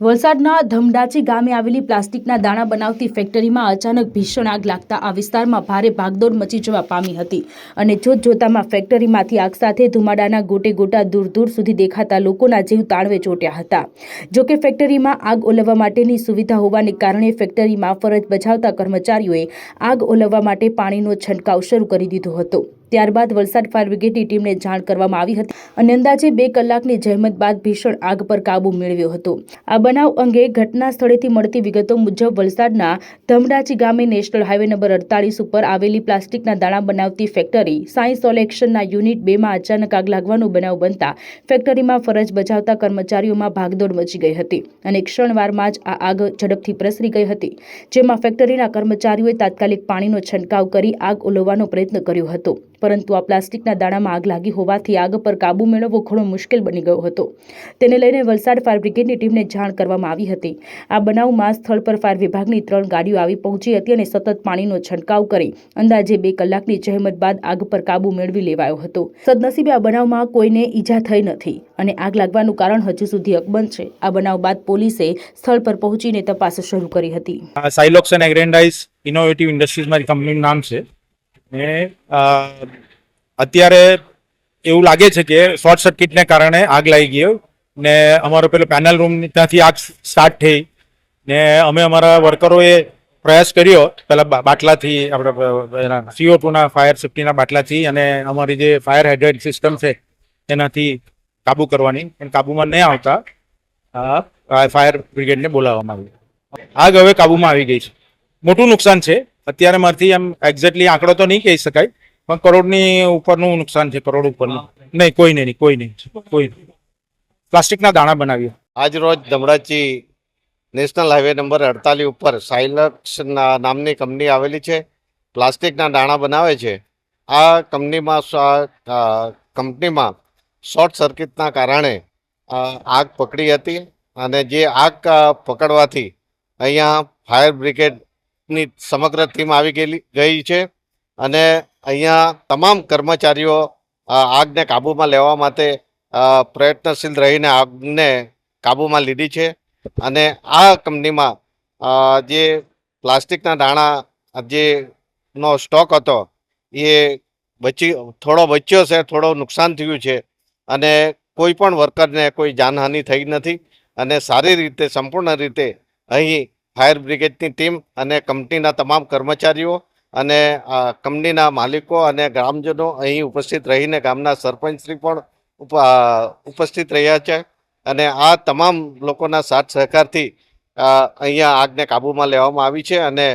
વલસાડના ધમડાચી ગામે આવેલી પ્લાસ્ટિકના દાણા બનાવતી ફેક્ટરીમાં અચાનક ભીષણ આગ લાગતા આ વિસ્તારમાં ભારે ભાગદોડ મચી જવા પામી હતી. અને જોત જોતામાં ફેક્ટરીમાંથી આગ સાથે ધુમાડાના ગોટે ગોટા દૂર દૂર સુધી દેખાતા લોકોના જીવ તાળવે ચોટ્યા હતા. જોકે ફેક્ટરીમાં આગ ઓલવવા માટેની સુવિધા હોવાને કારણે ફેક્ટરીમાં ફરજ બજાવતા કર્મચારીઓએ આગ ઓલવવા માટે પાણીનો છંટકાવ શરૂ કરી દીધો હતો. ત્યારબાદ વલસાડ ફાયર બ્રિગેડની ટીમને જાણ કરવામાં આવી હતી અને અંદાજે બે કલાકની જહેમત બાદ ભીષણ આગ પર કાબુ મેળવ્યો હતો. આ બનાવ અંગે ઘટના સ્થળેથી મળતી વિગતો મુજબ વલસાડના ધમડાચી ગામે નેશનલ હાઈવે નંબર અડતાલીસ ઉપર આવેલી પ્લાસ્ટિકના દાણા બનાવતી ફેક્ટરી સાયન્સ સોલેક્શનના યુનિટ બેમાં અચાનક આગ લાગવાનો બનાવ બનતા ફેક્ટરીમાં ફરજ બજાવતા કર્મચારીઓમાં ભાગદોડ મચી ગઈ હતી અને ક્ષણવારમાં જ આ આગ ઝડપથી પ્રસરી ગઈ હતી, જેમાં ફેક્ટરીના કર્મચારીઓએ તાત્કાલિક પાણીનો છંટકાવ કરી આગ ઓલવવાનો પ્રયત્ન કર્યો હતો. પરંતુ આ પ્લાસ્ટિકના દાણામાં આગ લાગી હોવાથી આગ પર કાબુ મેળવવો ઘણો મુશ્કેલ બની ગયો હતો. તેને લઈને વલસાડ ફાયર બ્રિગેડની ટીમને જાણ કરવામાં આવી હતી. આ બનાવમાં સ્થળ પર ફાયર વિભાગની ત્રણ ગાડીઓ આવી પહોંચી હતી અને સતત પાણીનો છંટકાવ કરી અંદાજે બે કલાકની જહેમત બાદ આગ પર કાબુ મેળવી લેવાયો હતો. સદનસીબે આ બનાવમાં કોઈને ઈજા થઈ નથી અને આગ લાગવાનું કારણ હજુ સુધી અકબંધ છે. આ બનાવ બાદ પોલીસે સ્થળ પર પહોંચીને તપાસ શરૂ કરી હતી. સાયલોક્સ એન્ડ એગ્રેન્ડાઇઝ ઇનોવેટિવ ઇન્ડસ્ટ્રીઝ મારી કંપનીનું નામ છે. ને અત્યારે એવું લાગે છે કે શોર્ટ સર્કિટને કારણે આગ લાગી ગયો ને અમારો પેલો પેનલ રૂમ ત્યાંથી આગ સ્ટાર્ટ થઈ. ને અમે અમારા વર્કરોએ પ્રયાસ કર્યો. પેલા બાટલાથી આપણે સીઓ ટુના ફાયર સેફ્ટીના બાટલાથી અને અમારી જે ફાયર હાઇડ્રેટ સિસ્ટમ છે, એનાથી કાબુ કરવાની. પણ કાબુમાં નહીં આવતા. ફાયર બ્રિગેડને બોલાવવામાં આવ્યું. આગ હવે કાબુમાં આવી ગઈ છે. મોટું નુકસાન છે. અત્યારે મારથી એમ એક્ઝેક્ટલી આંકડો તો નહીં કહી શકાય, પણ કરોડની ઉપરનું નુકસાન છે, કરોડ ઉપરનું. નહીં, કોઈ નહીં કોઈ નહીં, કોઈ. પ્લાસ્ટિકના દાણા બનાવ્યા આજ રોજ ધમડાચી નેશનલ હાઈવે નંબર અડતાલીસ ઉપર સાયલક્સ નામની કંપની આવેલી છે, પ્લાસ્ટિકના દાણા બનાવે છે. આ કંપનીમાં કંપનીમાં શોર્ટ સર્કિટના કારણે આગ પકડી હતી અને જે આગ પકડવાથી અહીંયા ફાયર બ્રિગેડની સમગ્ર ટીમ આવી ગયેલી, ગઈ છે. અને અહીંયા તમામ કર્મચારીઓ આગને કાબૂમાં લેવા માટે પ્રયત્નશીલ રહીને આગને કાબૂમાં લીધી છે. અને આ કંપનીમાં જે પ્લાસ્ટિકના દાણા, જે નો સ્ટોક હતો, એ બચી, થોડો બચ્યો છે, થોડો નુકસાન થયું છે. અને કોઈ પણ વર્કરને કોઈ જાનહાનિ થઈ નથી. અને સારી રીતે, સંપૂર્ણ રીતે અહીં ફાયર બ્રિગેડની ટીમ અને કંપનીના તમામ કર્મચારીઓ અને કંપનીના માલિકો અને ગ્રામજનો અહીં ઉપસ્થિત રહીને ગામના સરપંચશ્રી પણ ઉપ- ઉપસ્થિત રહ્યા છે અને આ તમામ લોકોના સાથ સહકારથી અહીંયા આગને કાબૂમાં લેવામાં આવી છે અને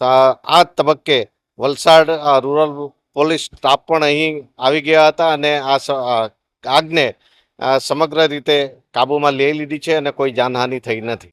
આ તબક્કે વલસાડ રૂરલ પોલીસ સ્ટાફ પણ અહીં આવી ગયા હતા અને આ આગને સમગ્ર રીતે કાબૂમાં લઈ લીધી છે અને કોઈ જાનહાનિ થઈ નથી.